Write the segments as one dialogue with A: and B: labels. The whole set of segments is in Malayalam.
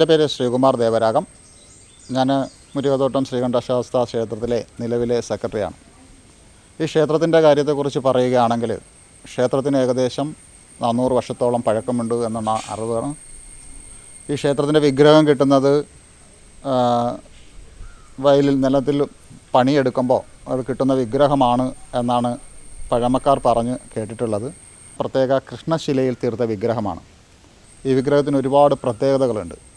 A: എന്റെ പേര് ശ്രീകുമാർ ദേവരാഗം. ഞാൻ മുരുകത്തോട്ടം ശ്രീകണ്ഠശാസ്ത്ര ക്ഷേത്രത്തിലെ നിലവിലെ സെക്രട്ടറിയാണ്. ഈ ക്ഷേത്രത്തിന്റെ കാര്യത്തെക്കുറിച്ച് പറയുകയാണെങ്കിൽ ക്ഷേത്രത്തിന് ഏകദേശം നാനൂറ് വർഷത്തോളം പഴക്കമുണ്ട് എന്നുള്ള അറിവാണ്. ഈ ക്ഷേത്രത്തിന്റെ വിഗ്രഹം കിട്ടുന്നത് വയലിൽ നിലത്തിൽ പണിയെടുക്കുമ്പോൾ അത് കിട്ടുന്ന വിഗ്രഹമാണ് എന്നാണ് പഴമക്കാർ പറഞ്ഞ് കേട്ടിട്ടുള്ളത്. പ്രത്യേക കൃഷ്ണശിലയിൽ തീർത്ത വിഗ്രഹമാണ്. ഈ വിഗ്രഹത്തിന് ഒരുപാട് പ്രത്യേകതകളുണ്ട്.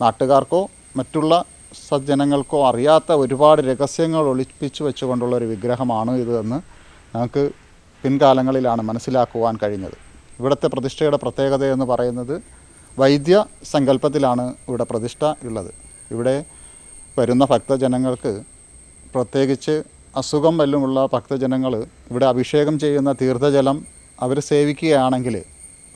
A: നാട്ടുകാർക്കോ മറ്റുള്ള സജ്ജനങ്ങൾക്കോ അറിയാത്ത ഒരുപാട് രഹസ്യങ്ങൾ ഒളിപ്പിച്ചു വെച്ചുകൊണ്ടുള്ള ഒരു വിഗ്രഹമാണ് ഇത് എന്ന് നമുക്ക് പിൻകാലങ്ങളിലാണ് മനസ്സിലാക്കുവാൻ കഴിഞ്ഞത്. ഇവിടുത്തെ പ്രതിഷ്ഠയുടെ പ്രത്യേകത എന്ന് പറയുന്നത് വൈദ്യ സങ്കല്പത്തിലാണ് ഇവിടെ പ്രതിഷ്ഠ ഉള്ളത്. ഇവിടെ വരുന്ന ഭക്തജനങ്ങൾക്ക് പ്രത്യേകിച്ച് അസുഖം വല്ലുമുള്ള ഭക്തജനങ്ങൾ ഇവിടെ അഭിഷേകം ചെയ്യുന്ന തീർത്ഥജലം അവർ സേവിക്കുകയാണെങ്കിൽ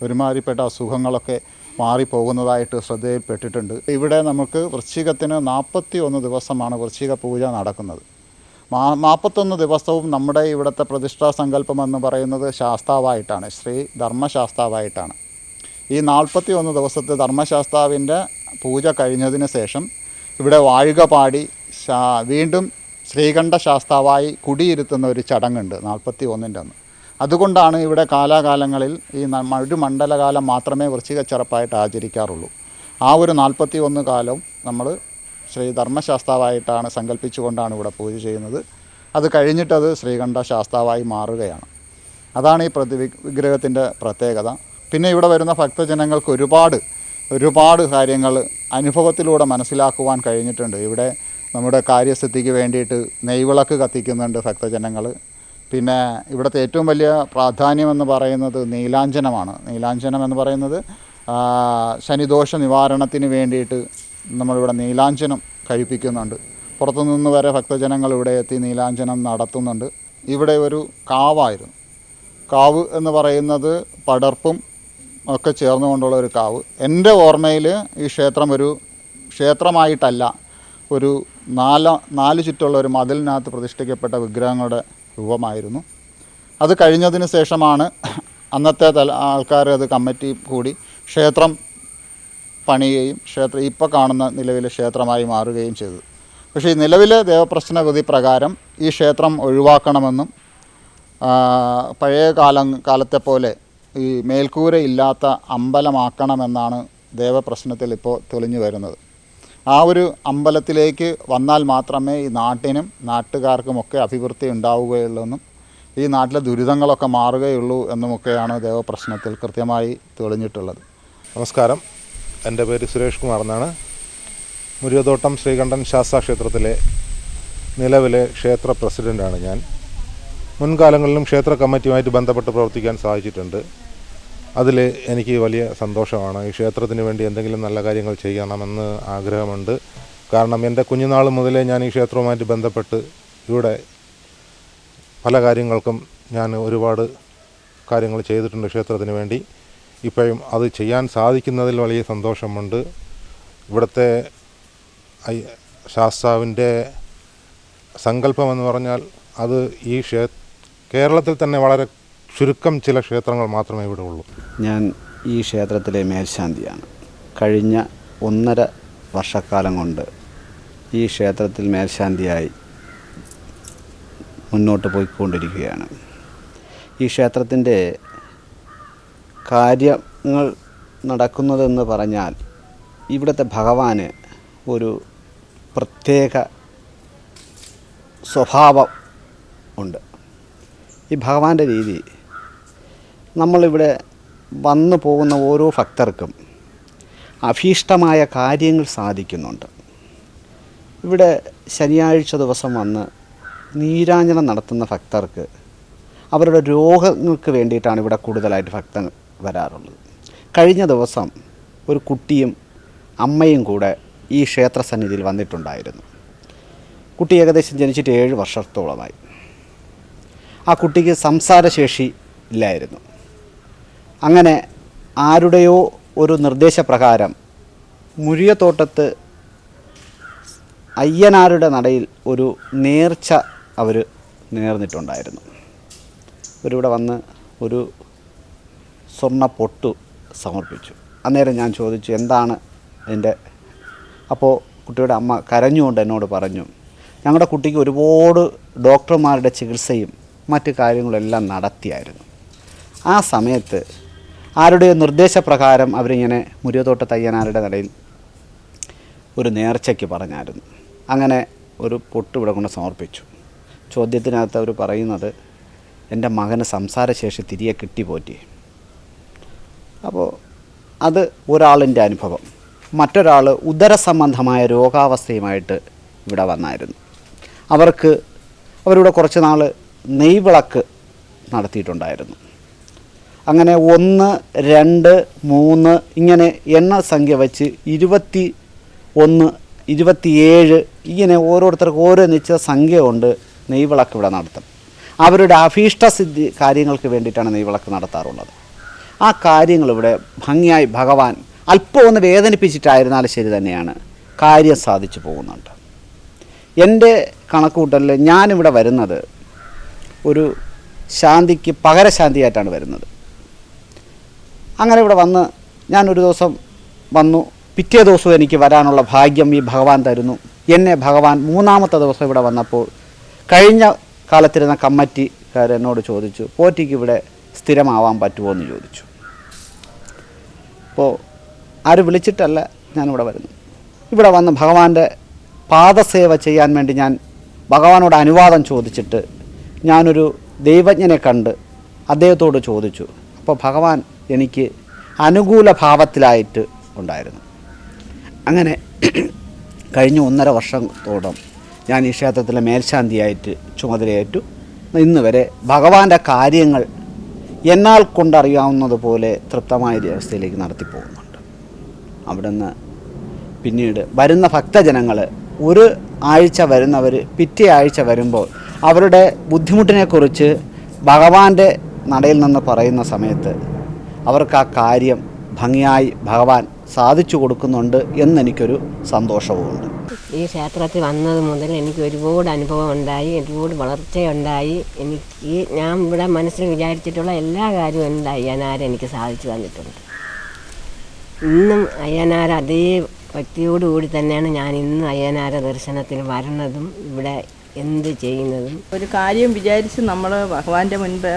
A: ഒരുമാതിരിപ്പെട്ട അസുഖങ്ങളൊക്കെ മാറിപ്പോകുന്നതായിട്ട് ശ്രദ്ധയിൽപ്പെട്ടിട്ടുണ്ട്. ഇവിടെ നമുക്ക് വൃശ്ചികത്തിന് നാൽപ്പത്തി ഒന്ന് ദിവസമാണ് വൃശ്ചിക പൂജ നടക്കുന്നത്. മാ നാൽപ്പത്തൊന്ന് ദിവസവും നമ്മുടെ ഇവിടുത്തെ പ്രതിഷ്ഠാ സങ്കല്പം എന്ന് പറയുന്നത് ശാസ്താവായിട്ടാണ് ശ്രീ ധർമ്മശാസ്താവായിട്ടാണ്. ഈ നാൽപ്പത്തി ഒന്ന് ദിവസത്തെ ധർമ്മശാസ്താവിന്റെ പൂജ കഴിഞ്ഞതിന് ശേഷം ഇവിടെ വാഴുക പാടി വീണ്ടും ശ്രീകണ്ഠ ശാസ്താവായി കുടിയിരുത്തുന്ന ഒരു ചടങ്ങുണ്ട് നാൽപ്പത്തി ഒന്നിന്റെ അന്ന്. അതുകൊണ്ടാണ് ഇവിടെ കാലാകാലങ്ങളിൽ ഈ ഒരു മണ്ഡലകാലം മാത്രമേ വൃശ്ചിക ചെറുപ്പായിട്ട് ആചരിക്കാറുള്ളൂ. ആ ഒരു നാൽപ്പത്തി ഒന്ന് കാലം നമ്മൾ ശ്രീ ധർമ്മശാസ്താവായിട്ടാണ് സങ്കല്പിച്ചുകൊണ്ടാണ് ഇവിടെ പൂജ ചെയ്യുന്നത്. അത് കഴിഞ്ഞിട്ടത് ശ്രീകണ്ഠ ശാസ്താവായി മാറുകയാണ്. അതാണ് ഈ പ്രതി വിഗ്രഹത്തിന്റെ പ്രത്യേകത. പിന്നെ ഇവിടെ വരുന്ന ഭക്തജനങ്ങൾക്ക് ഒരുപാട് ഒരുപാട് കാര്യങ്ങൾ അനുഭവത്തിലൂടെ മനസ്സിലാക്കുവാൻ കഴിഞ്ഞിട്ടുണ്ട്. ഇവിടെ നമ്മുടെ കാര്യസിദ്ധിക്ക് വേണ്ടിയിട്ട് നെയ്വിളക്ക് കത്തിക്കുന്നുണ്ട് ഭക്തജനങ്ങൾ പിന്നെ ഇവിടുത്തെ ഏറ്റവും വലിയ പ്രാധാന്യം എന്ന് പറയുന്നത് നീലാഞ്ചനമാണ് നീലാഞ്ചനം എന്ന് പറയുന്നത് ശനിദോഷ നിവാരണത്തിന് വേണ്ടിയിട്ട് നമ്മളിവിടെ നീലാഞ്ചനം കഴിപ്പിക്കുന്നുണ്ട്. പുറത്തുനിന്ന് വരെ ഭക്തജനങ്ങൾ ഇവിടെ എത്തി നീലാഞ്ചനം നടത്തുന്നുണ്ട്. ഇവിടെ ഒരു കാവായിരുന്നു. കാവ് എന്ന് പറയുന്നത് പടർപ്പും ഒക്കെ ചേർന്നുകൊണ്ടുള്ള ഒരു കാവ്. എന്റെ ഓർമ്മയിൽ ഈ ക്ഷേത്രം ഒരു ക്ഷേത്രമായിട്ടല്ല ഒരു നാല് നാല് ചുറ്റുള്ള ഒരു മതിലിനകത്ത് പ്രതിഷ്ഠിക്കപ്പെട്ട വിഗ്രഹങ്ങളുടെ രൂപമായിരുന്നു. അത് കഴിഞ്ഞതിന് ശേഷമാണ് അന്നത്തെ തല ആൾക്കാർ അത് കമ്മിറ്റി കൂടി ക്ഷേത്രം പണിയുകയും ക്ഷേത്രം ഇപ്പോൾ കാണുന്ന നിലവിലെ ക്ഷേത്രമായി മാറുകയും ചെയ്തത് പക്ഷേ ഈ നിലവിലെ ദേവപ്രശ്ന വിധി പ്രകാരം ഈ ക്ഷേത്രം ഒഴിവാക്കണമെന്നും പഴയ കാലം കാലത്തെ പോലെ ഈ മേൽക്കൂര ഇല്ലാത്ത അമ്പലമാക്കണമെന്നാണ് ദേവപ്രശ്നത്തിൽ ഇപ്പോൾ തെളിഞ്ഞു വരുന്നത്. ആ ഒരു അമ്പലത്തിലേക്ക് വന്നാൽ മാത്രമേ ഈ നാട്ടിനും നാട്ടുകാർക്കുമൊക്കെ അഭിവൃദ്ധി ഉണ്ടാവുകയുള്ളൂ ഈ നാട്ടിലെ ദുരിതങ്ങളൊക്കെ മാറുകയുള്ളൂ എന്നുമൊക്കെയാണ് ദേവപ്രശ്നത്തിൽ കൃത്യമായി തെളിഞ്ഞിട്ടുള്ളത്.
B: നമസ്കാരം. എന്റെ പേര് സുരേഷ് കുമാർ എന്നാണ് മുരുകത്തോട്ടം ശ്രീകണ്ഠൻ ശാസ്താ ക്ഷേത്രത്തിലെ നിലവിലെ ക്ഷേത്ര പ്രസിഡന്റാണ് ഞാൻ. മുൻകാലങ്ങളിലും ക്ഷേത്ര കമ്മിറ്റിയുമായിട്ട് ബന്ധപ്പെട്ട് പ്രവർത്തിക്കാൻ സാധിച്ചിട്ടുണ്ട്. അതിൽ എനിക്ക് വലിയ സന്തോഷമാണ്. ഈ ക്ഷേത്രത്തിന് വേണ്ടി എന്തെങ്കിലും നല്ല കാര്യങ്ങൾ ചെയ്യണമെന്ന് ആഗ്രഹമുണ്ട്. കാരണം എന്റെ കുഞ്ഞുനാൾ മുതലേ ഞാൻ ഈ ക്ഷേത്രവുമായിട്ട് ബന്ധപ്പെട്ട് ഇവിടെ പല കാര്യങ്ങൾക്കും ഞാൻ ഒരുപാട് കാര്യങ്ങൾ ചെയ്തിട്ടുണ്ട് ക്ഷേത്രത്തിന് വേണ്ടി. ഇപ്പോഴും അത് ചെയ്യാൻ സാധിക്കുന്നതിൽ വലിയ സന്തോഷമുണ്ട്. ഇവിടുത്തെ ശാസ്താവിന്റെ സങ്കല്പമെന്ന് പറഞ്ഞാൽ അത് ഈ ക്ഷേ കേരളത്തിൽ തന്നെ വളരെ ചുരുക്കം ചില ക്ഷേത്രങ്ങൾ മാത്രമേ ഇവിടെ ഉള്ളൂ.
C: ഞാൻ ഈ ക്ഷേത്രത്തിലെ മേൽശാന്തിയാണ്. കഴിഞ്ഞ ഒന്നര വർഷക്കാലം കൊണ്ട് ഈ ക്ഷേത്രത്തിൽ മേൽശാന്തിയായി മുന്നോട്ട് പോയിക്കൊണ്ടിരിക്കുകയാണ്. ഈ ക്ഷേത്രത്തിന്റെ കാര്യങ്ങൾ നടക്കുന്നതെന്ന് പറഞ്ഞാൽ ഇവിടുത്തെ ഭഗവാന് ഒരു പ്രത്യേക സ്വഭാവം ഉണ്ട്. ഈ ഭഗവാന്റെ രീതി നമ്മളിവിടെ വന്നു പോകുന്ന ഓരോ ഭക്തർക്കും അഭീഷ്ടമായ കാര്യങ്ങൾ സാധിക്കുന്നുണ്ട്. ഇവിടെ ശനിയാഴ്ച ദിവസം വന്ന് നീരാഞ്ജനം നടത്തുന്ന ഭക്തർക്ക് അവരുടെ രോഗങ്ങൾക്ക് വേണ്ടിയിട്ടാണ് ഇവിടെ കൂടുതലായിട്ട് ഭക്തർ വരാറുള്ളത്. കഴിഞ്ഞ ദിവസം ഒരു കുട്ടിയും അമ്മയും കൂടെ ഈ ക്ഷേത്ര സന്നിധിയിൽ വന്നിട്ടുണ്ടായിരുന്നു. കുട്ടി ഏകദേശം ജനിച്ചിട്ട് ഏഴ് വർഷത്തോളമായി. ആ കുട്ടിക്ക് സംസാരശേഷി ഇല്ലായിരുന്നു. അങ്ങനെ ആരുടെയോ ഒരു നിർദ്ദേശപ്രകാരം മുരിയത്തോട്ടത്ത് അയ്യനാരുടെ നടയിൽ ഒരു നേർച്ച അവർ നേർന്നിട്ടുണ്ടായിരുന്നു. അവരിവിടെ വന്ന് ഒരു സ്വർണ പൊട്ടു സമർപ്പിച്ചു. അന്നേരം ഞാൻ ചോദിച്ചു എന്താണ് എന്റെ അപ്പോൾ കുട്ടിയുടെ അമ്മ കരഞ്ഞുകൊണ്ട് എന്നോട് പറഞ്ഞു ഞങ്ങളുടെ കുട്ടിക്ക് ഒരുപാട് ഡോക്ടർമാരുടെ ചികിത്സയും മറ്റു കാര്യങ്ങളെല്ലാം നടത്തിയായിരുന്നു. ആ സമയത്ത് ആരുടെ നിർദ്ദേശപ്രകാരം അവരിങ്ങനെ മുരിയതോട്ട തയ്യനാരുടെ നടയിൽ ഒരു നേർച്ചയ്ക്ക് പറഞ്ഞായിരുന്നു. അങ്ങനെ ഒരു പൊട്ട് ഇവിടെ കൊണ്ട് സമർപ്പിച്ചു. ചോദ്യത്തിനകത്ത് അവർ പറയുന്നത് എന്റെ മകന് സംസാരശേഷി തിരികെ കിട്ടിപ്പോറ്റി. അപ്പോൾ അത് ഒരാളിന്റെ അനുഭവം. മറ്റൊരാൾ ഉദരസംബന്ധമായ രോഗാവസ്ഥയുമായിട്ട് ഇവിടെ വന്നായിരുന്നു. അവർക്ക് അവരിവിടെ കുറച്ച് നാൾ നെയ്വിളക്ക് നടത്തിയിട്ടുണ്ടായിരുന്നു. അങ്ങനെ ഒന്ന് രണ്ട് മൂന്ന് ഇങ്ങനെ എണ്ണ സംഖ്യ വച്ച് ഇരുപത്തി ഒന്ന് ഇരുപത്തിയേഴ് ഇങ്ങനെ ഓരോരുത്തർക്ക് ഓരോ നിശ്ചിത സംഖ്യ കൊണ്ട് നെയ്വിളക്ക് ഇവിടെ നടത്തും. അവരുടെ അഭീഷ്ടസിദ്ധി കാര്യങ്ങൾക്ക് വേണ്ടിയിട്ടാണ് നെയ്വിളക്ക് നടത്താറുള്ളത്. ആ കാര്യങ്ങൾ ഇവിടെ ഭംഗിയായി ഭഗവാൻ അല്പം ഒന്ന് വേദനിപ്പിച്ചിട്ടായിരുന്നാലും ശരി തന്നെയാണ്. കാര്യം സാധിച്ചു പോകുന്നുണ്ട്. എന്റെ കണക്കുകൂട്ടലിൽ ഞാനിവിടെ വരുന്നത് ഒരു ശാന്തിക്ക് പകരശാന്തിയായിട്ടാണ് വരുന്നത്. അങ്ങനെ ഇവിടെ വന്ന് ഞാനൊരു ദിവസം വന്നു. പിറ്റേ ദിവസവും എനിക്ക് വരാനുള്ള ഭാഗ്യം ഈ ഭഗവാൻ തരുന്നു. എന്നെ ഭഗവാൻ മൂന്നാമത്തെ ദിവസം ഇവിടെ വന്നപ്പോൾ കഴിഞ്ഞ കാലത്തിരുന്ന കമ്മറ്റിക്കാർ എന്നോട് ചോദിച്ചു പോറ്റിക്ക് ഇവിടെ സ്ഥിരമാവാൻ പറ്റുമോ എന്ന് ചോദിച്ചു. അപ്പോൾ ആര് വിളിച്ചിട്ടല്ല ഞാനിവിടെ വരുന്നു ഇവിടെ വന്ന് ഭഗവാന്റെ പാദസേവ ചെയ്യാൻ വേണ്ടി ഞാൻ ഭഗവാനോട് അനുവാദം ചോദിച്ചിട്ട് ഞാനൊരു ദൈവജ്ഞനെ കണ്ട് അദ്ദേഹത്തോട് ചോദിച്ചു. അപ്പോൾ ഭഗവാൻ എനിക്ക് അനുകൂല ഭാവത്തിലായിട്ട് ഉണ്ടായിരുന്നു. അങ്ങനെ കഴിഞ്ഞ ഒന്നര വർഷത്തോളം ഞാൻ ഈ ക്ഷേത്രത്തിലെ മേൽശാന്തിയായിട്ട് ചുമതലയേറ്റു. ഇന്ന് വരെ ഭഗവാന്റെ കാര്യങ്ങൾ എന്നാൽ കൊണ്ടറിയാവുന്നതുപോലെ തൃപ്തമായ ഒരു അവസ്ഥയിലേക്ക് നടത്തിപ്പോകുന്നുണ്ട് അവിടുന്ന് പിന്നീട് വരുന്ന ഭക്തജനങ്ങൾ ഒരു ആഴ്ച വരുന്നവർ പിറ്റേ ആഴ്ച വരുമ്പോൾ അവരുടെ ബുദ്ധിമുട്ടിനെക്കുറിച്ച് ഭഗവാന്റെ നടയിൽ നിന്ന് പറയുന്ന സമയത്ത് അവർക്ക് ആ കാര്യം ഭംഗിയായി ഭഗവാൻ സാധിച്ചു കൊടുക്കുന്നുണ്ട് എന്നെനിക്കൊരു സന്തോഷവുമുണ്ട്.
D: ഈ ക്ഷേത്രത്തിൽ വന്നത് മുതൽ എനിക്ക് ഒരുപാട് അനുഭവം ഉണ്ടായി ഒരുപാട് വളർച്ചയുണ്ടായി. എനിക്ക് ഞാൻ ഇവിടെ മനസ്സിൽ വിചാരിച്ചിട്ടുള്ള എല്ലാ കാര്യവും എന്റെ അയ്യനാരെ എനിക്ക് സാധിച്ചു തന്നിട്ടുണ്ട്. ഇന്നും അയ്യനാർ അതേ ഭക്തിയോടുകൂടി തന്നെയാണ് ഞാൻ ഇന്ന് അയ്യനാര ദർശനത്തിന് വരുന്നതും ഇവിടെ എന്ത് ചെയ്യുന്നതും.
E: ഒരു കാര്യം വിചാരിച്ച് നമ്മൾ ഭഗവാന്റെ മുൻപ്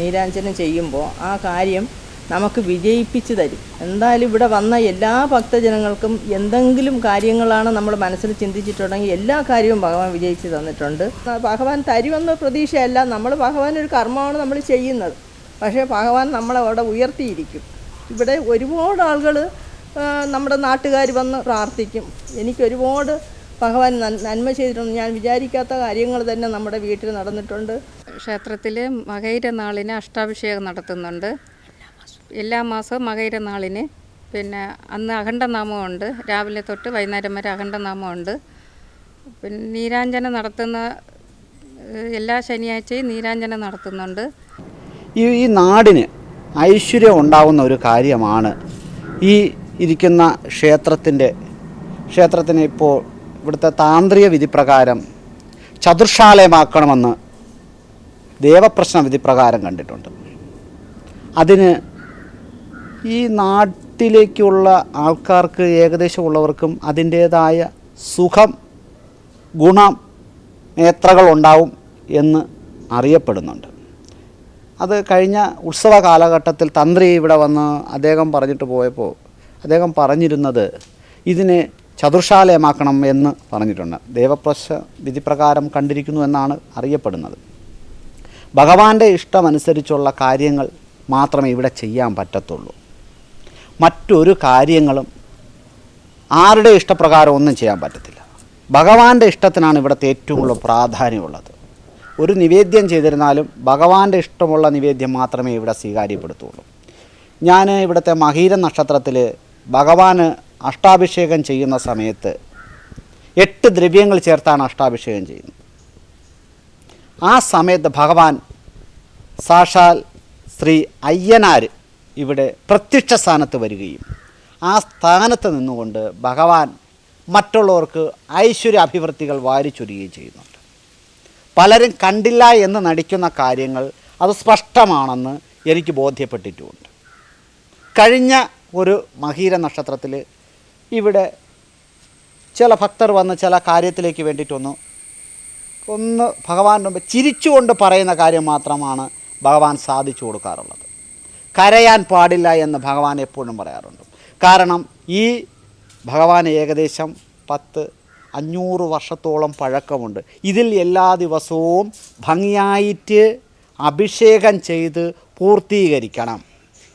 E: നീരാഞ്ജനം ചെയ്യുമ്പോൾ ആ കാര്യം നമുക്ക് വിജയിപ്പിച്ച് തരും എന്തായാലും ഇവിടെ വന്ന എല്ലാ ഭക്തജനങ്ങൾക്കും എന്തെങ്കിലും കാര്യങ്ങളാണ് നമ്മൾ മനസ്സിൽ ചിന്തിച്ചിട്ടുണ്ടെങ്കിൽ എല്ലാ കാര്യവും ഭഗവാൻ വിജയിച്ച് തന്നിട്ടുണ്ട്. ഭഗവാൻ തരുമെന്ന പ്രതീക്ഷയല്ല. നമ്മൾ ഭഗവാൻ ഒരു കർമ്മമാണ് നമ്മൾ ചെയ്യുന്നത്. പക്ഷേ ഭഗവാൻ നമ്മളെ അവിടെ ഉയർത്തിയിരിക്കും. ഇവിടെ ഒരുപാട് ആളുകൾ നമ്മുടെ നാട്ടുകാർ വന്ന് പ്രാർത്ഥിക്കും. എനിക്ക് ഒരുപാട് ഭഗവാൻ നന്മ ചെയ്തിട്ടുണ്ട്. ഞാൻ വിചാരിക്കാത്ത കാര്യങ്ങൾ തന്നെ നമ്മുടെ വീട്ടിൽ നടന്നിട്ടുണ്ട്.
F: ക്ഷേത്രത്തിൽ മകൈര നാളിന് അഷ്ടാഭിഷേകം നടത്തുന്നുണ്ട്. എല്ലാ മാസവും മകൈര നാളിന്. പിന്നെ അന്ന് അഖണ്ഡനാമമുണ്ട്. രാവിലെ തൊട്ട് വൈകുന്നേരം വരെ അഖണ്ഡനാമമുണ്ട്. പിന്നെ നീരാഞ്ജന നടത്തുന്ന എല്ലാ ശനിയാഴ്ചയും നീരാഞ്ജന നടത്തുന്നുണ്ട്.
C: ഈ ഈ നാടിന് ഐശ്വര്യം ഉണ്ടാകുന്ന ഒരു കാര്യമാണ് ഈ ഇരിക്കുന്ന ക്ഷേത്രത്തിന്റെ ക്ഷേത്രത്തിന് ഇപ്പോൾ ഇവിടുത്തെ താന്ത്രിക വിധിപ്രകാരം ചതുർശാലയമാക്കണമെന്ന് ദേവപ്രശ്ന വിധിപ്രകാരം കണ്ടിട്ടുണ്ട്. അതിന് ഈ നാട്ടിലേക്കുള്ള ആൾക്കാർക്ക് ഏകദേശം ഉള്ളവർക്കും അതിന്റേതായ സുഖം ഗുണം നേത്രകൾ ഉണ്ടാവും എന്ന് അറിയപ്പെടുന്നുണ്ട്. അത് കഴിഞ്ഞ ഉത്സവ കാലഘട്ടത്തിൽ തന്ത്രി ഇവിടെ വന്ന് അദ്ദേഹം പറഞ്ഞിട്ട് പോയപ്പോൾ അദ്ദേഹം പറഞ്ഞിരുന്നത് ഇതിനെ ചതുർശാലയമാക്കണം എന്ന് പറഞ്ഞിട്ടുണ്ട്. ദേവപ്രശ വിധിപ്രകാരം കണ്ടിരിക്കുന്നു എന്നാണ് അറിയപ്പെടുന്നത്. ഭഗവാന്റെ ഇഷ്ടമനുസരിച്ചുള്ള കാര്യങ്ങൾ മാത്രമേ ഇവിടെ ചെയ്യാൻ പറ്റത്തുള്ളൂ. മറ്റൊരു കാര്യങ്ങളും ആരുടെ ഇഷ്ടപ്രകാരം ഒന്നും ചെയ്യാൻ പറ്റത്തില്ല. ഭഗവാന്റെ ഇഷ്ടത്തിനാണ് ഇവിടുത്തെ ഏറ്റവും കൂടുതൽ പ്രാധാന്യമുള്ളത്. ഒരു നിവേദ്യം ചെയ്തിരുന്നാലും ഭഗവാന്റെ ഇഷ്ടമുള്ള നിവേദ്യം മാത്രമേ ഇവിടെ സ്വീകാര്യപ്പെടുത്തുള്ളൂ. ഞാൻ ഇവിടുത്തെ മഹീര നക്ഷത്രത്തിൽ ഭഗവാന് അഷ്ടാഭിഷേകം ചെയ്യുന്ന സമയത്ത് എട്ട് ദ്രവ്യങ്ങൾ ചേർത്താണ് അഷ്ടാഭിഷേകം ചെയ്യുന്നത്. ആ സമയത്ത് ഭഗവാൻ സാക്ഷാൽ ശ്രീ അയ്യനാർ ഇവിടെ പ്രത്യക്ഷ സ്ഥാനത്ത് വരികയും ആ സ്ഥാനത്ത് നിന്നുകൊണ്ട് ഭഗവാൻ മറ്റുള്ളവർക്ക് ഐശ്വര്യ അഭിവൃദ്ധികൾ വാരിച്ചൊരുകയും ചെയ്യുന്നുണ്ട്. പലരും കണ്ടില്ല എന്ന് നടിക്കുന്ന കാര്യങ്ങൾ അത് സ്പഷ്ടമാണെന്ന് എനിക്ക് ബോധ്യപ്പെട്ടിട്ടുമുണ്ട് കഴിഞ്ഞ ഒരു മഹീര നക്ഷത്രത്തിൽ ഇവിടെ ചില ഭക്തർ വന്ന് ചില കാര്യത്തിലേക്ക് വേണ്ടിയിട്ടൊന്ന് ഒന്ന് ഭഗവാൻ ചിരിച്ചുകൊണ്ട് പറയുന്ന കാര്യം മാത്രമാണ് ഭഗവാൻ സാധിച്ചു കൊടുക്കാറുള്ളത്. കരയാൻ പാടില്ല എന്ന് ഭഗവാൻ എപ്പോഴും പറയാറുണ്ട്. കാരണം ഈ ഭഗവാൻ ഏകദേശം പത്ത് അഞ്ഞൂറ് വർഷത്തോളം പഴക്കമുണ്ട്. ഇതിൽ എല്ലാ ദിവസവും ഭംഗിയായിട്ട് അഭിഷേകം ചെയ്ത് പൂർത്തീകരിക്കണം.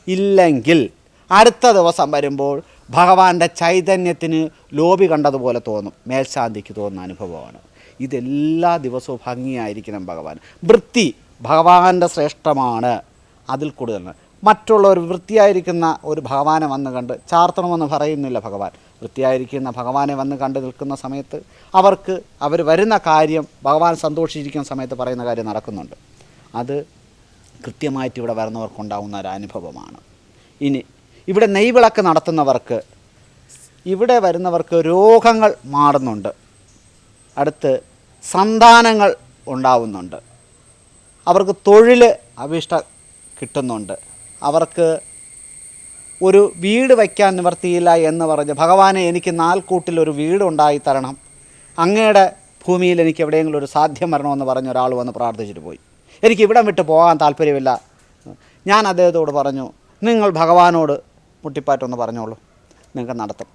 C: ഇല്ലെങ്കിൽ അടുത്ത ദിവസം വരുമ്പോൾ ഭഗവാന്റെ ചൈതന്യത്തിന് ലോബി കണ്ടതുപോലെ തോന്നും. മേൽശാന്തിക്ക് തോന്നുന്ന അനുഭവമാണ്. ഇതെല്ലാ ദിവസവും ഭംഗിയായിരിക്കണം ഭഗവാൻ. വൃത്തി ഭഗവാന്റെ ശ്രേഷ്ഠമാണ്. അതിൽ കൂടുതൽ മറ്റുള്ളവർ വൃത്തിയായിരിക്കുന്ന ഒരു ഭഗവാനെ വന്ന് കണ്ട് ചാർത്തണമെന്ന് പറയുന്നില്ല ഭഗവാൻ. വൃത്തിയായിരിക്കുന്ന ഭഗവാനെ വന്ന് കണ്ട് നിൽക്കുന്ന സമയത്ത് അവർക്ക് അവർ വരുന്ന കാര്യം ഭഗവാൻ സന്തോഷിച്ചിരിക്കുന്ന സമയത്ത് പറയുന്ന കാര്യം നടക്കുന്നുണ്ട്. അത് കൃത്യമായിട്ട് ഇവിടെ വരുന്നവർക്കുണ്ടാകുന്ന ഒരു അനുഭവമാണ്. ഇനി ഇവിടെ നെയ്വിളക്ക് നടത്തുന്നവർക്ക് ഇവിടെ വരുന്നവർക്ക് രോഗങ്ങൾ മാറുന്നുണ്ട്. അടുത്ത് സന്താനങ്ങൾ ഉണ്ടാവുന്നുണ്ട്. അവർക്ക് തൊഴിൽ അഭിഷ്ട കിട്ടുന്നുണ്ട്. അവർക്ക് ഒരു വീട് വയ്ക്കാൻ നിവർത്തിയില്ല എന്ന് പറഞ്ഞ് ഭഗവാനെ എനിക്ക് നാൽക്കൂട്ടിൽ ഒരു വീട് ഉണ്ടായി തരണം അങ്ങയുടെ ഭൂമിയിൽ എനിക്ക് എവിടെയെങ്കിലും ഒരു സാധ്യം വരണമെന്ന് പറഞ്ഞ ഒരാൾ വന്ന് പ്രാർത്ഥിച്ചിട്ട് പോയി. എനിക്ക് ഇവിടം വിട്ട് പോകാൻ താല്പര്യമില്ല. ഞാൻ അദ്ദേഹത്തോട് പറഞ്ഞു നിങ്ങൾ ഭഗവാനോട് മുട്ടിപ്പാറ്റൊന്ന് പറഞ്ഞോളൂ. നിങ്ങൾക്ക് നടത്തും.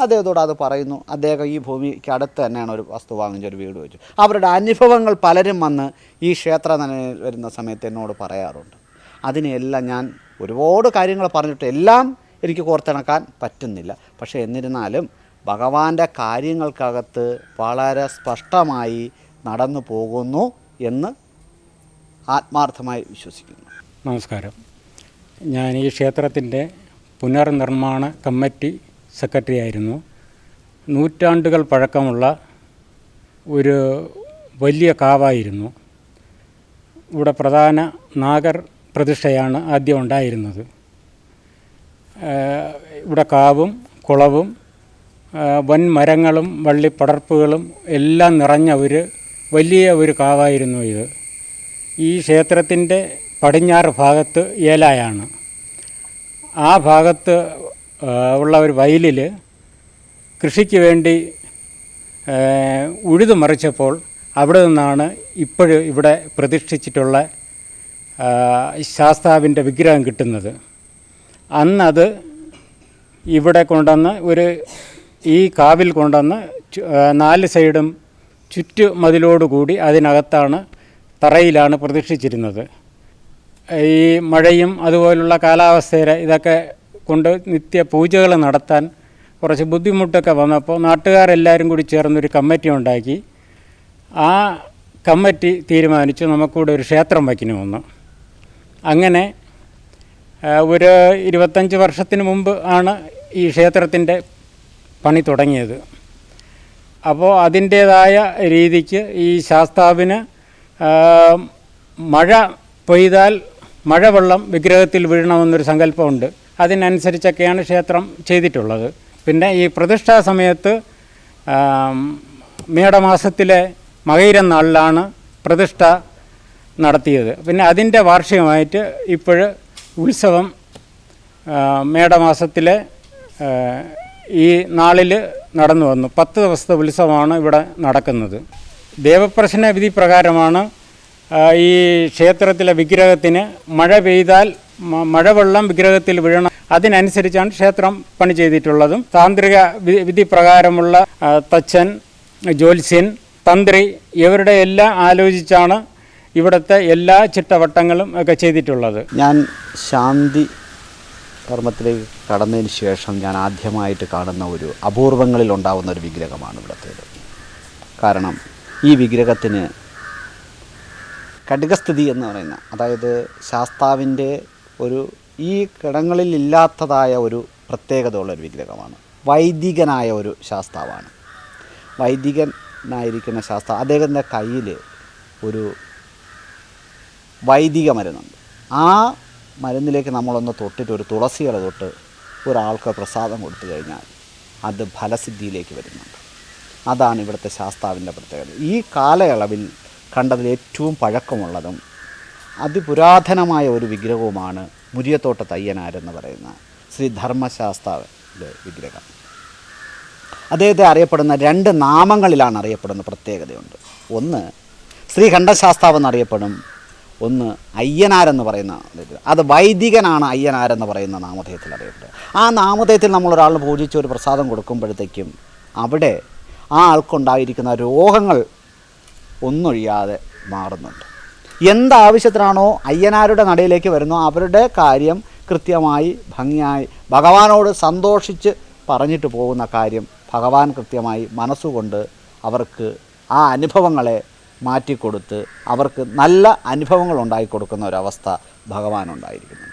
C: അദ്ദേഹത്തോട് അത് പറയുന്നു. അദ്ദേഹം ഈ ഭൂമിക്ക് അടുത്ത് തന്നെയാണ് ഒരു വസ്തു വാങ്ങിച്ച ഒരു വീട് വെച്ചു. അവരുടെ അനുഭവങ്ങൾ പലരും വന്ന് ഈ ക്ഷേത്ര നിലയിൽ വരുന്ന സമയത്ത് എന്നോട് പറയാറുണ്ട്. അതിനെല്ലാം ഞാൻ ഒരുപാട് കാര്യങ്ങൾ പറഞ്ഞിട്ട് എല്ലാം എനിക്ക് കോർത്തിണക്കാൻ പറ്റുന്നില്ല. പക്ഷേ എന്നിരുന്നാലും ഭഗവാന്റെ കാര്യങ്ങൾക്കകത്ത് വളരെ സ്പഷ്ടമായി നടന്നു പോകുന്നു എന്ന് ആത്മാർത്ഥമായി വിശ്വസിക്കുന്നു.
G: നമസ്കാരം. ഞാൻ ഈ ക്ഷേത്രത്തിന്റെ പുനർനിർമ്മാണ കമ്മിറ്റി സെക്രട്ടറി ആയിരുന്നു. നൂറ്റാണ്ടുകൾ പഴക്കമുള്ള ഒരു വലിയ കാവായിരുന്നു. ഇവിടെ പ്രധാന നാഗർ പ്രതിഷ്ഠയാണ് ആദ്യം ഉണ്ടായിരുന്നത്. ഇവിടെ കാവും കുളവും വൻ മരങ്ങളും വള്ളിപ്പടർപ്പുകളും എല്ലാം നിറഞ്ഞ ഒരു വലിയ ഒരു കാവായിരുന്നു ഇത്. ഈ ക്ഷേത്രത്തിന്റെ പടിഞ്ഞാറ് ഭാഗത്ത് ഏലായാണ്. ആ ഭാഗത്ത് ഉള്ള ഒരു വയലിൽ കൃഷിക്ക് വേണ്ടി ഉഴുതു മറിച്ചപ്പോൾ അവിടെ നിന്നാണ് ഇപ്പോഴും ഇവിടെ പ്രതിഷ്ഠിച്ചിട്ടുള്ള ശാസ്താവിന്റെ വിഗ്രഹം കിട്ടുന്നത്. അന്നത് ഇവിടെ കൊണ്ടുവന്ന് ഒരു ഈ കാവിൽ കൊണ്ടുവന്ന് നാല് സൈഡും ചുറ്റുമതിലോടുകൂടി അതിനകത്താണ് തറയിലാണ് പ്രതീക്ഷിച്ചിരുന്നത്. ഈ മഴയും അതുപോലുള്ള കാലാവസ്ഥയിലെ ഇതൊക്കെ കൊണ്ട് നിത്യ പൂജകൾ നടത്താൻ കുറച്ച് ബുദ്ധിമുട്ടൊക്കെ വന്നപ്പോൾ നാട്ടുകാരെല്ലാവരും കൂടി ചേർന്നൊരു കമ്മിറ്റി ഉണ്ടാക്കി. ആ കമ്മിറ്റി തീരുമാനിച്ചു നമുക്കിവിടെ ഒരു ക്ഷേത്രം വയ്ക്കണമെന്ന്. അങ്ങനെ ഒരു ഇരുപത്തഞ്ച് വർഷത്തിന് മുമ്പ് ആണ് ഈ ക്ഷേത്രത്തിന്റെ പണി തുടങ്ങിയത്. അപ്പോൾ അതിന്റേതായ രീതിക്ക് ഈ ശാസ്താവിന് മഴ പെയ്താൽ മഴവെള്ളം വിഗ്രഹത്തിൽ വീഴണമെന്നൊരു സങ്കല്പമുണ്ട്. അതിനനുസരിച്ചൊക്കെയാണ് ക്ഷേത്രം ചെയ്തിട്ടുള്ളത്. പിന്നെ ഈ പ്രതിഷ്ഠാ സമയത്ത് മേടമാസത്തിലെ മകയിരം നാളിലാണ് പ്രതിഷ്ഠ നടത്തിയത്. പിന്നെ അതിന്റെ വാർഷികമായിട്ട് ഇപ്പോൾ ഉത്സവം മേടമാസത്തിലെ ഈ നാളിൽ നടന്നു വന്നു. പത്ത് ദിവസത്തെ ഉത്സവമാണ് ഇവിടെ നടക്കുന്നത്. ദേവപ്രശ്ന വിധി പ്രകാരമാണ് ഈ ക്ഷേത്രത്തിലെ വിഗ്രഹത്തിന് മഴ പെയ്താൽ മഴവെള്ളം വിഗ്രഹത്തിൽ വീഴണം. അതിനനുസരിച്ചാണ് ക്ഷേത്രം പണി ചെയ്തിട്ടുള്ളതും. താന്ത്രിക വിധി പ്രകാരമുള്ള തച്ചൻ ജ്യോത്സ്യൻ തന്ത്രി ഇവരുടെ എല്ലാം ആലോചിച്ചാണ് ഇവിടുത്തെ എല്ലാ ചിട്ടവട്ടങ്ങളും ഒക്കെ ചെയ്തിട്ടുള്ളത്.
C: ഞാൻ ശാന്തി കർമ്മത്തിലേക്ക് കടന്നതിന് ശേഷം ഞാൻ ആദ്യമായിട്ട് കാണുന്ന ഒരു അപൂർവങ്ങളിൽ ഉണ്ടാകുന്ന ഒരു വിഗ്രഹമാണ് ഇവിടത്തേത്. കാരണം ഈ വിഗ്രഹത്തിന് കടുകസ്ഥിതി എന്ന് പറയുന്ന അതായത് ശാസ്താവിന്റെ ഒരു ഈ കിടങ്ങളിൽ ഇല്ലാത്തതായ ഒരു പ്രത്യേകതയുള്ള ഒരു വിഗ്രഹമാണ്. വൈദികനായ ഒരു ശാസ്താവാണ്. വൈദികനായിരിക്കുന്ന ശാസ്ത്ര അദ്ദേഹത്തിന്റെ കയ്യിൽ ഒരു വൈദിക മരുന്നുണ്ട്. ആ മരുന്നിലേക്ക് നമ്മളൊന്ന് തൊട്ടിട്ട് ഒരു തുളസി ഇല തൊട്ട് ഒരാൾക്ക് പ്രസാദം കൊടുത്തു കഴിഞ്ഞാൽ അത് ഫലസിദ്ധിയിലേക്ക് വരുന്നുണ്ട്. അതാണ് ഇവിടുത്തെ ശാസ്താവിന്റെ പ്രത്യേകത. ഈ കാലയളവിൽ കണ്ടതിൽ ഏറ്റവും പഴക്കമുള്ളതും അതിപുരാതനമായ ഒരു വിഗ്രഹവുമാണ് മുരിയത്തോട്ട തയ്യനാരെന്ന് പറയുന്ന ശ്രീ ധർമ്മശാസ്താവിന്റെ വിഗ്രഹം. അദ്ദേഹത്തെ അറിയപ്പെടുന്ന രണ്ട് നാമങ്ങളിലാണ് അറിയപ്പെടുന്ന പ്രത്യേകതയുണ്ട്. ഒന്ന് ശ്രീകണ്ഠശാസ്താവ് എന്നറിയപ്പെടും ഒന്ന് അയ്യനാരെന്ന് പറയുന്ന അത് വൈദികനാണ് അയ്യനാരെന്ന് പറയുന്ന നാമധേയത്തിൽ അറിയപ്പെട്ടത് ആ നാമധേയത്തിൽ നമ്മൾ ഒരാളിന് പൂജിച്ച് ഒരു പ്രസാദം കൊടുക്കുമ്പോഴത്തേക്കും അവിടെ ആ ആൾക്കുണ്ടായിരിക്കുന്ന രോഗങ്ങൾ ഒന്നൊഴിയാതെ മാറുന്നുണ്ട്. എന്താവശ്യത്തിനാണോ അയ്യനാരുടെ നടയിലേക്ക് വരുന്നോ അവരുടെ കാര്യം കൃത്യമായി ഭംഗിയായി ഭഗവാനോട് സന്തോഷിച്ച് പറഞ്ഞിട്ട് പോകുന്ന കാര്യം ഭഗവാൻ കൃത്യമായി മനസ്സുകൊണ്ട് അവർക്ക് ആ അനുഭവങ്ങളെ മാറ്റിക്കൊടുത്ത് അവർക്ക് നല്ല അനുഭവങ്ങൾ ഉണ്ടാക്കി കൊടുക്കുന്ന ഒരവസ്ഥ ഭഗവാനുണ്ടായിരിക്കുന്നു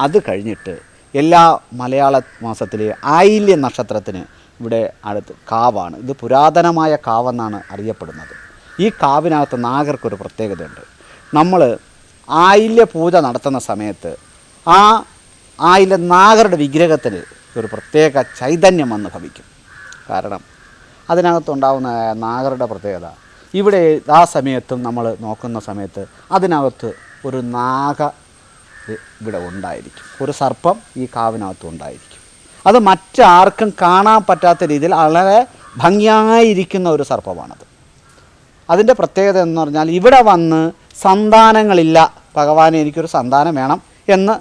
C: അത് കഴിഞ്ഞിട്ട് എല്ലാ മലയാള മാസത്തിലെ ആയില്യ നക്ഷത്രത്തിന് ഇവിടെ അടുത്ത് കാവാണ്. ഇത് പുരാതനമായ കാവെന്നാണ് അറിയപ്പെടുന്നത്. ഈ കാവിനകത്ത് നാഗർക്കൊരു പ്രത്യേകതയുണ്ട്. നമ്മൾ ആയില്യ പൂജ നടത്തുന്ന സമയത്ത് ആ ആയില്യ നാഗരുടെ വിഗ്രഹത്തിന് ഒരു പ്രത്യേക ചൈതന്യം വന്ന് ഭവിക്കും കാരണം അതിനകത്തുണ്ടാവുന്ന നാഗരുടെ പ്രത്യേകത ഇവിടെ ആ സമയത്തും നമ്മൾ നോക്കുന്ന സമയത്ത് അതിനകത്ത് ഒരു നാഗ ഇവിടെ ഉണ്ടായിരിക്കും. ഒരു സർപ്പം ഈ കാവിനകത്തും ഉണ്ടായിരിക്കും. അത് മറ്റാർക്കും കാണാൻ പറ്റാത്ത രീതിയിൽ വളരെ ഭംഗിയായിരിക്കുന്ന ഒരു സർപ്പമാണത്. അതിന്റെ പ്രത്യേകത എന്ന് പറഞ്ഞാൽ ഇവിടെ വന്ന് സന്താനങ്ങളില്ല ഭഗവാനെ എനിക്കൊരു സന്താനം വേണം എന്ന്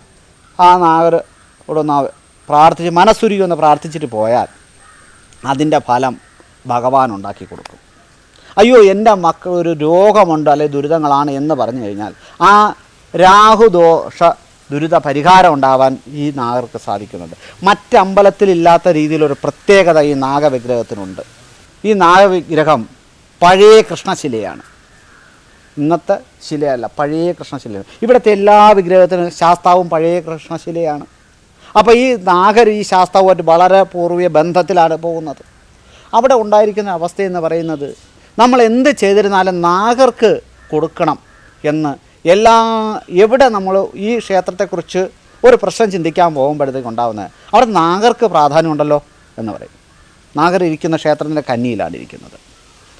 C: ആ നാഗർ ഇവിടെ ഒന്ന് പ്രാർത്ഥിച്ച് മനസ്സുരുകി ഒന്ന് പ്രാർത്ഥിച്ചിട്ട് പോയാൽ അതിന്റെ ഫലം ഭഗവാൻ ഉണ്ടാക്കി കൊടുക്കും. അയ്യോ എന്റെ മക്കൾ ഒരു രോഗമുണ്ട് അല്ലെ ദുരിതങ്ങളാണ് എന്ന് പറഞ്ഞു കഴിഞ്ഞാൽ ആ രാഹുദോഷ ദുരിത പരിഹാരം ഉണ്ടാവാൻ ഈ നാഗർക്ക് സാധിക്കുന്നുണ്ട്. മറ്റമ്പലത്തിലില്ലാത്ത രീതിയിലൊരു പ്രത്യേകത ഈ നാഗവിഗ്രഹത്തിനുണ്ട്. ഈ നാഗവിഗ്രഹം പഴയ കൃഷ്ണശിലയാണ്. ഇന്നത്തെ ശിലയല്ല പഴയ കൃഷ്ണശിലയാണ്. ഇവിടുത്തെ എല്ലാ വിഗ്രഹത്തിനും ശാസ്താവും പഴയ കൃഷ്ണശിലയാണ്. അപ്പോൾ ഈ നാഗർ ഈ ശാസ്താവുമായിട്ട് വളരെ പൂർവീയ ബന്ധത്തിലാണ് പോകുന്നത്. അവിടെ ഉണ്ടായിരിക്കുന്ന അവസ്ഥയെന്ന് പറയുന്നത് നമ്മൾ എന്ത് ചെയ്തിരുന്നാലും നാഗർക്ക് കൊടുക്കണം എന്ന്. എല്ലാ എവിടെ നമ്മൾ ഈ ക്ഷേത്രത്തെക്കുറിച്ച് ഒരു പ്രശ്നം ചിന്തിക്കാൻ പോകുമ്പോഴത്തേക്ക് ഉണ്ടാകുന്നത് അവിടെ നാഗർക്ക് പ്രാധാന്യമുണ്ടല്ലോ എന്ന് പറയും. നാഗർ ഇരിക്കുന്ന ക്ഷേത്രത്തിന്റെ കന്നിയിലാണ് ഇരിക്കുന്നത്.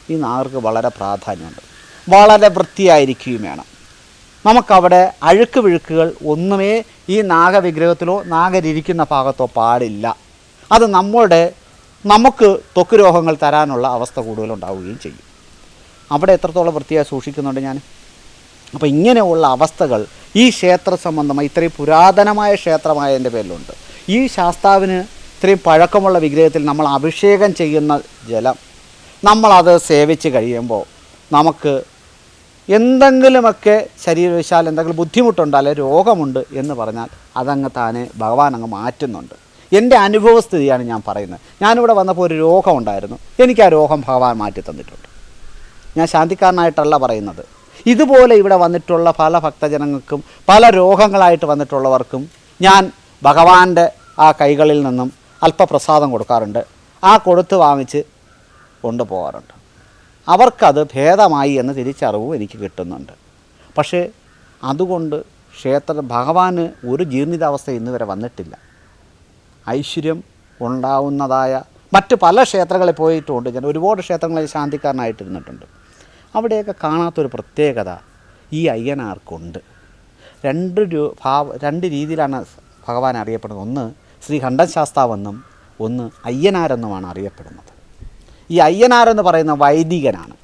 C: ഈ നാഗർക്ക് വളരെ പ്രാധാന്യമുണ്ട്. വളരെ വൃത്തിയായിരിക്കുകയും വേണം നമുക്കവിടെ അഴുക്ക് വിഴുക്കുകൾ ഒന്നുമേ ഈ നാഗവിഗ്രഹത്തിലോ നാഗരിരിക്കുന്ന ഭാഗത്തോ പാടില്ല. അത് നമ്മളുടെ നമുക്ക് ത്വക്ക് രോഗങ്ങൾ തരാനുള്ള അവസ്ഥ കൂടുതലുണ്ടാവുകയും ചെയ്യും. അവിടെ എത്രത്തോളം വൃത്തിയായി സൂക്ഷിക്കുന്നുണ്ട് ഞാൻ? അപ്പോൾ ഇങ്ങനെയുള്ള അവസ്ഥകൾ ഈ ക്ഷേത്ര സംബന്ധമായി ഇത്രയും പുരാതനമായ ക്ഷേത്രമായതിന്റെ പേരിലുണ്ട്. ഈ ശാസ്താവിന് ഇത്രയും പഴക്കമുള്ള വിഗ്രഹത്തിൽ നമ്മൾ അഭിഷേകം ചെയ്യുന്ന ജലം നമ്മളത് സേവിച്ച് കഴിയുമ്പോൾ നമുക്ക് എന്തെങ്കിലുമൊക്കെ ശരീരവശാൽ എന്തെങ്കിലും ബുദ്ധിമുട്ടുണ്ട് അല്ലെങ്കിൽ രോഗമുണ്ട് എന്ന് പറഞ്ഞാൽ അതങ്ങ് താനെ ഭഗവാൻ അങ്ങ് മാറ്റുന്നുണ്ട്. എന്റെ അനുഭവസ്ഥിതിയാണ് ഞാൻ പറയുന്നത്. ഞാനിവിടെ വന്നപ്പോൾ ഒരു രോഗം ഉണ്ടായിരുന്നു. എനിക്ക് ആ രോഗം ഭഗവാൻ മാറ്റി തന്നിട്ടുണ്ട്. ഞാൻ ശാന്തിക്കാരനായിട്ടല്ല പറയുന്നത്. ഇതുപോലെ ഇവിടെ വന്നിട്ടുള്ള പല ഭക്തജനങ്ങൾക്കും പല രോഗങ്ങളായിട്ട് വന്നിട്ടുള്ളവർക്കും ഞാൻ ഭഗവാന്റെ ആ കൈകളിൽ നിന്നും അല്പപ്രസാദം കൊടുക്കാറുണ്ട്. ആ കൊടുത്ത് വാങ്ങിച്ച് കൊണ്ടുപോകാറുണ്ട്. അവർക്കത് ഭേദമായി എന്ന തിരിച്ചറിവും എനിക്ക് കിട്ടുന്നുണ്ട്. പക്ഷേ അതുകൊണ്ട് ക്ഷേത്ര ഭഗവാന് ഒരു ജീർണിതാവസ്ഥ ഇന്നുവരെ വന്നിട്ടില്ല. ഐശ്വര്യം ഉണ്ടാവുന്നതായ മറ്റ് പല ക്ഷേത്രങ്ങളിൽ പോയിട്ടുണ്ട്. ഞാൻ ഒരുപാട് ക്ഷേത്രങ്ങളിൽ ശാന്തിക്കാരനായിട്ടിരുന്നിട്ടുണ്ട്. അവിടെയൊക്കെ കാണാത്തൊരു പ്രത്യേകത ഈ അയ്യനാർക്കുണ്ട്. രണ്ട് രൂ ഭാവ രണ്ട് രീതിയിലാണ് ഭഗവാൻ അറിയപ്പെടുന്നത്. ഒന്ന് ശ്രീ ഖണ്ഡൻ ശാസ്താവെന്നും ഒന്ന് അയ്യനാരെന്നുമാണ് അറിയപ്പെടുന്നത്. ഈ അയ്യനാരെന്ന് പറയുന്ന വൈദികനാണ്.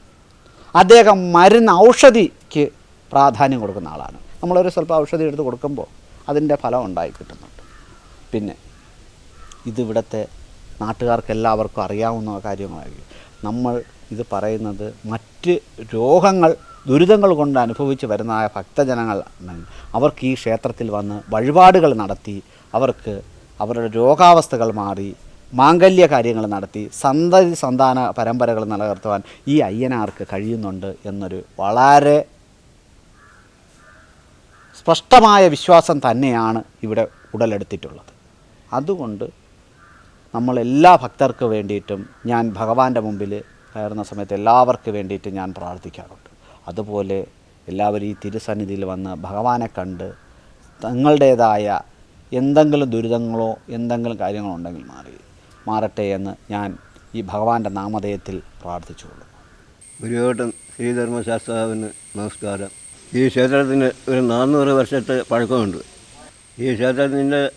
C: അദ്ദേഹം മരുന്ന് ഔഷധിക്ക് പ്രാധാന്യം കൊടുക്കുന്ന ആളാണ്. നമ്മളൊരു സ്വല്പം ഔഷധി എടുത്ത് കൊടുക്കുമ്പോൾ അതിന്റെ ഫലം ഉണ്ടായി കിട്ടുന്നുണ്ട്. പിന്നെ ഇതിവിടുത്തെ നാട്ടുകാർക്ക് എല്ലാവർക്കും അറിയാവുന്ന കാര്യങ്ങളായിരിക്കും. നമ്മൾ ഇത് പറയുന്നത് മറ്റ് രോഗങ്ങൾ ദുരിതങ്ങൾ കൊണ്ട് അനുഭവിച്ച് വരുന്ന ആ ഭക്തജനങ്ങൾ അവർക്ക് ഈ ക്ഷേത്രത്തിൽ വന്ന് വഴിപാടുകൾ നടത്തി അവർക്ക് അവരുടെ രോഗാവസ്ഥകൾ മാറി മാംഗല്യ കാര്യങ്ങൾ നടത്തി സന്തതി സന്താന പരമ്പരകൾ നിലനിർത്തുവാൻ ഈ അയ്യനാർക്ക് കഴിയുന്നുണ്ട് എന്നൊരു വളരെ സ്പഷ്ടമായ വിശ്വാസം തന്നെയാണ് ഇവിടെ ഉടലെടുത്തിട്ടുള്ളത്. അതുകൊണ്ട് നമ്മൾ എല്ലാ ഭക്തർക്ക് വേണ്ടിയിട്ടും ഞാൻ ഭഗവാന്റെ മുമ്പിൽ കയറുന്ന സമയത്ത് എല്ലാവർക്ക് വേണ്ടിയിട്ട് ഞാൻ പ്രാർത്ഥിക്കാറുണ്ട്. അതുപോലെ എല്ലാവരും ഈ തിരുസന്നിധിയിൽ വന്ന് ഭഗവാനെ കണ്ട് തങ്ങളുടേതായ എന്തെങ്കിലും ദുരിതങ്ങളോ എന്തെങ്കിലും കാര്യങ്ങളോ ഉണ്ടെങ്കിൽ മാറി മാറട്ടെ എന്ന് ഞാൻ ഈ ഭഗവാന്റെ നാമധേയത്തിൽ പ്രാർത്ഥിച്ചുകൊള്ളുന്നു.
H: ഗുരുവേട്ടൻ ശ്രീധർമ്മശാസ്താവിന് നമസ്കാരം. ഈ ക്ഷേത്രത്തിന് ഒരു നാനൂറ് വർഷത്തെ പഴക്കമുണ്ട്. ഈ ക്ഷേത്രത്തിന്റെ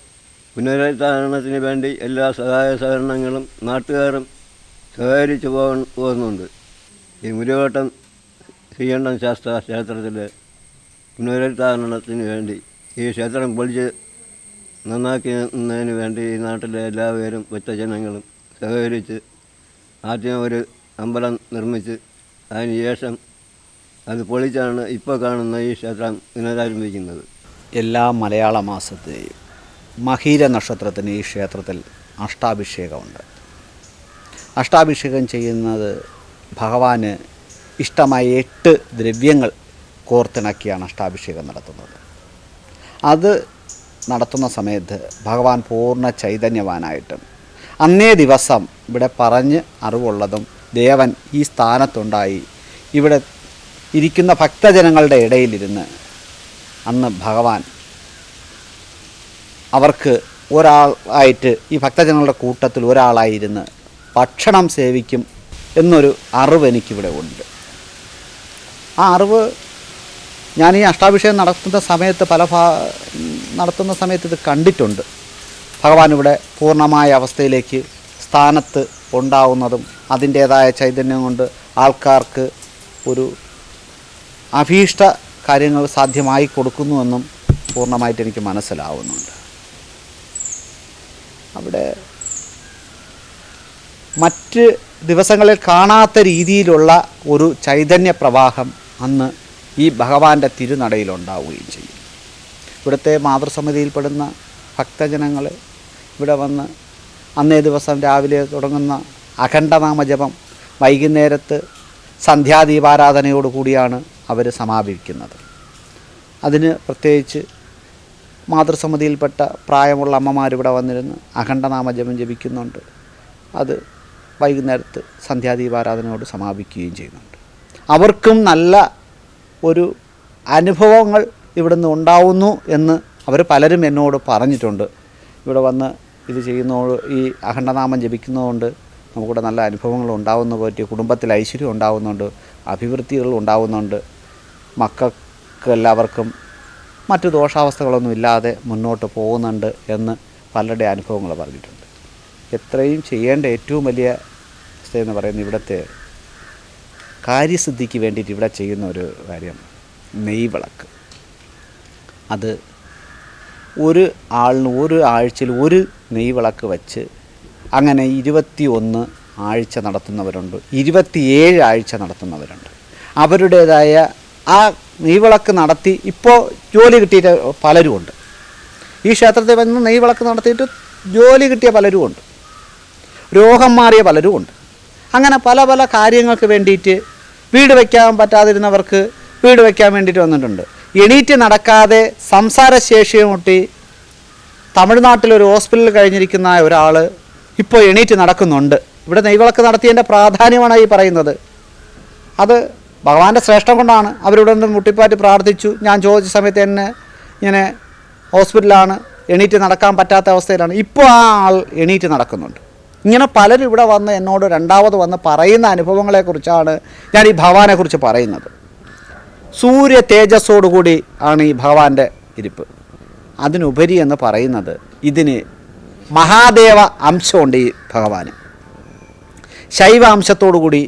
H: പുനരുദ്ധാരണത്തിന് വേണ്ടി എല്ലാ സഹായ സഹകരണങ്ങളും നാട്ടുകാരും സഹകരിച്ചു പോകാൻ പോകുന്നുണ്ട്. ഈ മുരുകോട്ടം ശ്രീകണ്ഠൻ ശാസ്ത്ര ക്ഷേത്രത്തിലെ പുനരുദ്ധാരണത്തിന് വേണ്ടി ഈ ക്ഷേത്രം പൊളിച്ച് നന്നാക്കുന്നതിന് വേണ്ടി ഈ നാട്ടിലെ എല്ലാവരും ഭക്തജനങ്ങളും സഹകരിച്ച് ആദ്യം ഒരു അമ്പലം നിർമ്മിച്ച് അതിന് ശേഷം അത് പൊളിച്ചാണ് ഇപ്പോൾ കാണുന്ന ഈ ക്ഷേത്രം പുനരാരംഭിക്കുന്നത്.
C: എല്ലാ മലയാള മാസത്തെയും മഹീര നക്ഷത്രത്തിന് ഈ ക്ഷേത്രത്തിൽ അഷ്ടാഭിഷേകമുണ്ട്. അഷ്ടാഭിഷേകം ചെയ്യുന്നത് ഭഗവാന് ഇഷ്ടമായ എട്ട് ദ്രവ്യങ്ങൾ കോർത്തിണക്കിയാണ് അഷ്ടാഭിഷേകം നടത്തുന്നത്. അത് നടത്തുന്ന സമയത്ത് ഭഗവാൻ പൂർണ ചൈതന്യവാനായിട്ടും അന്നേ ദിവസം ഇവിടെ പറഞ്ഞ് അറിവുള്ളതും ദേവൻ ഈ സ്ഥാനത്തുണ്ടായി ഇവിടെ ഇരിക്കുന്ന ഭക്തജനങ്ങളുടെ ഇടയിലിരുന്ന് അന്ന് ഭഗവാൻ അവർക്ക് ഒരാൾ ആയിട്ട് ഈ ഭക്തജനങ്ങളുടെ കൂട്ടത്തിൽ ഒരാളായിരുന്ന് ഭക്ഷണം സേവിക്കും എന്നൊരു അറിവ് എനിക്കിവിടെ ഉണ്ട്. ആ അറിവ് ഞാൻ ഈ അഷ്ടാഭിഷേകം നടത്തുന്ന സമയത്ത് പല ഭാ നടത്തുന്ന സമയത്ത് ഇത് കണ്ടിട്ടുണ്ട്. ഭഗവാൻ ഇവിടെ പൂർണമായ അവസ്ഥയിലേക്ക് സ്ഥാനത്ത് ഉണ്ടാവുന്നതും അതിന്റേതായ ചൈതന്യം കൊണ്ട് ആൾക്കാർക്ക് ഒരു അഭീഷ്ട കാര്യങ്ങൾ സാധ്യമായി കൊടുക്കുന്നുവെന്നും പൂർണമായിട്ട് എനിക്ക് മനസ്സിലാവുന്നുണ്ട്. അവിടെ മറ്റ് ദിവസങ്ങളിൽ കാണാത്ത രീതിയിലുള്ള ഒരു ചൈതന്യ പ്രവാഹം അന്ന് ഈ ഭഗവാന്റെ തിരുനടയിലുണ്ടാവുകയും ചെയ്യും. ഇവിടുത്തെ മാതൃസമിതിയിൽപ്പെടുന്ന ഭക്തജനങ്ങൾ ഇവിടെ വന്ന് അന്നേ ദിവസം രാവിലെ തുടങ്ങുന്ന അഖണ്ഡനാമജപം വൈകുന്നേരത്ത് സന്ധ്യാദീപാരാധനയോടുകൂടിയാണ് അവർ സമാപിക്കുന്നത്. അതിന് പ്രത്യേകിച്ച് മാതൃസമിതിയിൽപ്പെട്ട പ്രായമുള്ള അമ്മമാരിവിടെ വന്നിരുന്ന് അഖണ്ഡനാമ ജപം ജപിക്കുന്നുണ്ട്. അത് വൈകുന്നേരത്ത് സന്ധ്യാദീപാരാധനയോട് സമാപിക്കുകയും ചെയ്യുന്നുണ്ട്. അവർക്കും നല്ല ഒരു അനുഭവങ്ങൾ ഇവിടുന്ന് ഉണ്ടാവുന്നു എന്ന് അവർ പലരും എന്നോട് പറഞ്ഞിട്ടുണ്ട്. ഇവിടെ വന്ന് ഇത് ചെയ്യുന്നതോട് ഈ അഖണ്ഡനാമം ജപിക്കുന്നതുകൊണ്ട് നമുക്കിവിടെ നല്ല അനുഭവങ്ങൾ ഉണ്ടാവുന്ന പറ്റി കുടുംബത്തിൽ ഐശ്വര്യം ഉണ്ടാവുന്നുണ്ട് അഭിവൃദ്ധികൾ ഉണ്ടാവുന്നുണ്ട്. മക്കൾക്ക് എല്ലാവർക്കും മറ്റു ദോഷാവസ്ഥകളൊന്നും ഇല്ലാതെ മുന്നോട്ട് പോകുന്നുണ്ട് എന്ന് പലരുടെ അനുഭവങ്ങൾ പറഞ്ഞിട്ടുണ്ട്. എത്രയും ചെയ്യേണ്ട ഏറ്റവും വലിയ അവസ്ഥ എന്ന് പറയുന്നത് ഇവിടുത്തെ കാര്യസിദ്ധിക്ക് വേണ്ടിയിട്ട് ഇവിടെ ചെയ്യുന്ന ഒരു കാര്യം നെയ് വിളക്ക്. അത് ഒരു ആളിന് ഒരു ആഴ്ചയിൽ ഒരു നെയ് വിളക്ക് വെച്ച് അങ്ങനെ ഇരുപത്തി ഒന്ന് ആഴ്ച നടത്തുന്നവരുണ്ട് ഇരുപത്തിയേഴ് ആഴ്ച നടത്തുന്നവരുണ്ട്. അവരുടേതായ ആ നെയ്വിളക്ക് നടത്തി ഇപ്പോൾ ജോലി കിട്ടിയിട്ട് പലരുമുണ്ട്. ഈ ക്ഷേത്രത്തിൽ വന്ന് നെയ്വിളക്ക് നടത്തിയിട്ട് ജോലി കിട്ടിയ പലരുമുണ്ട്. രോഗം മാറിയ പലരുമുണ്ട്. അങ്ങനെ പല പല കാര്യങ്ങൾക്ക് വേണ്ടിയിട്ട് വീട് വയ്ക്കാൻ പറ്റാതിരുന്നവർക്ക് വീട് വയ്ക്കാൻ വേണ്ടിയിട്ട് വന്നിട്ടുണ്ട്. എണീറ്റ് നടക്കാതെ സംസാരശേഷി മുട്ടി തമിഴ്നാട്ടിലൊരു ഹോസ്പിറ്റലിൽ കഴിഞ്ഞിരിക്കുന്ന ഒരാൾ ഇപ്പോൾ എണീറ്റ് നടക്കുന്നുണ്ട്. ഇവിടെ നെയ്വിളക്ക് നടത്തിയതിന്റെ പ്രാധാന്യമാണ് ഈ പറയുന്നത്. അത് ഭഗവാന്റെ ശ്രേഷ്ഠം കൊണ്ടാണ് അവരിവിടെ നിന്ന് മുട്ടിപ്പാറ്റി പ്രാർത്ഥിച്ചു. ഞാൻ ചോദിച്ച സമയത്ത് എന്നെ ഇങ്ങനെ ഹോസ്പിറ്റലാണ് എണീറ്റ് നടക്കാൻ പറ്റാത്ത അവസ്ഥയിലാണ്. ഇപ്പോൾ ആ ആൾ എണീറ്റ് നടക്കുന്നുണ്ട്. ഇങ്ങനെ പലരും ഇവിടെ വന്ന് എന്നോട് രണ്ടാമത് വന്ന് പറയുന്ന അനുഭവങ്ങളെക്കുറിച്ചാണ് ഞാൻ ഈ ഭഗവാനെക്കുറിച്ച് പറയുന്നത്. സൂര്യ തേജസ്സോടുകൂടി ആണ് ഈ ഭഗവാന്റെ ഇരിപ്പ്. അതിനുപരി എന്ന് പറയുന്നത് ഇതിന് മഹാദേവ അംശമുണ്ട് ഈ ഭഗവാന്. ശൈവ അംശത്തോടു കൂടി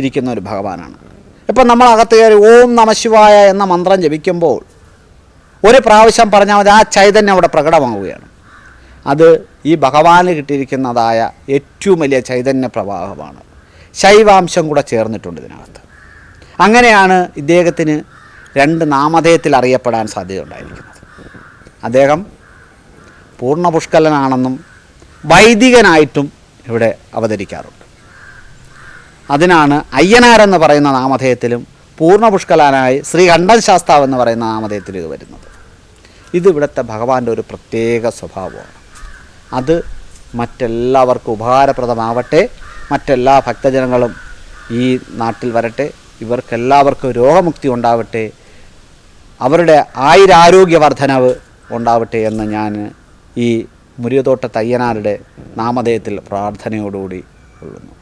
C: ഇരിക്കുന്ന ഒരു ഭഗവാനാണ്. ഇപ്പം നമ്മൾ അകത്ത് കയറി ഓം നമശിവായ എന്ന മന്ത്രം ജപിക്കുമ്പോൾ ഒരു പ്രാവശ്യം പറഞ്ഞാൽ മതി ആ ചൈതന്യം അവിടെ പ്രകടമാവുകയാണ്. അത് ഈ ഭഗവാന് കിട്ടിയിരിക്കുന്നതായ ഏറ്റവും വലിയ ചൈതന്യ പ്രവാഹമാണ്. ശൈവാംശം കൂടെ ചേർന്നിട്ടുണ്ട് ഇതിനകത്ത്. അങ്ങനെയാണ് ഇദ്ദേഹത്തിന് രണ്ട് നാമധേയത്തിൽ അറിയപ്പെടാൻ സാധ്യതയുണ്ടായിരിക്കുന്നത്. അദ്ദേഹം പൂർണപുഷ്കലനാണെന്നും വൈദികനായിട്ടും ഇവിടെ അവതരിക്കാറുണ്ട്. അതിനാണ് അയ്യനാർ എന്ന് പറയുന്ന നാമധേയത്തിലും പൂർണപുഷ്കലാനായി ശ്രീകണ്ഠൻ ശാസ്താവ് എന്ന് പറയുന്ന നാമധേയത്തിൽ ഇത് വരുന്നത്. ഇത് ഇവിടുത്തെ ഭഗവാന്റെ ഒരു പ്രത്യേക സ്വഭാവമാണ്. അത് മറ്റെല്ലാവർക്കും ഉപകാരപ്രദമാവട്ടെ മറ്റെല്ലാ ഭക്തജനങ്ങളും ഈ നാട്ടിൽ വരട്ടെ ഇവർക്കെല്ലാവർക്കും രോഗമുക്തി ഉണ്ടാവട്ടെ അവരുടെ ആയുരാരോഗ്യ വർധനവ് ഉണ്ടാവട്ടെ എന്ന് ഞാൻ ഈ മുരിയതോട്ട തയ്യനാരുടെ നാമധേയത്തിൽ പ്രാർത്ഥനയോടുകൂടി കൊള്ളുന്നു.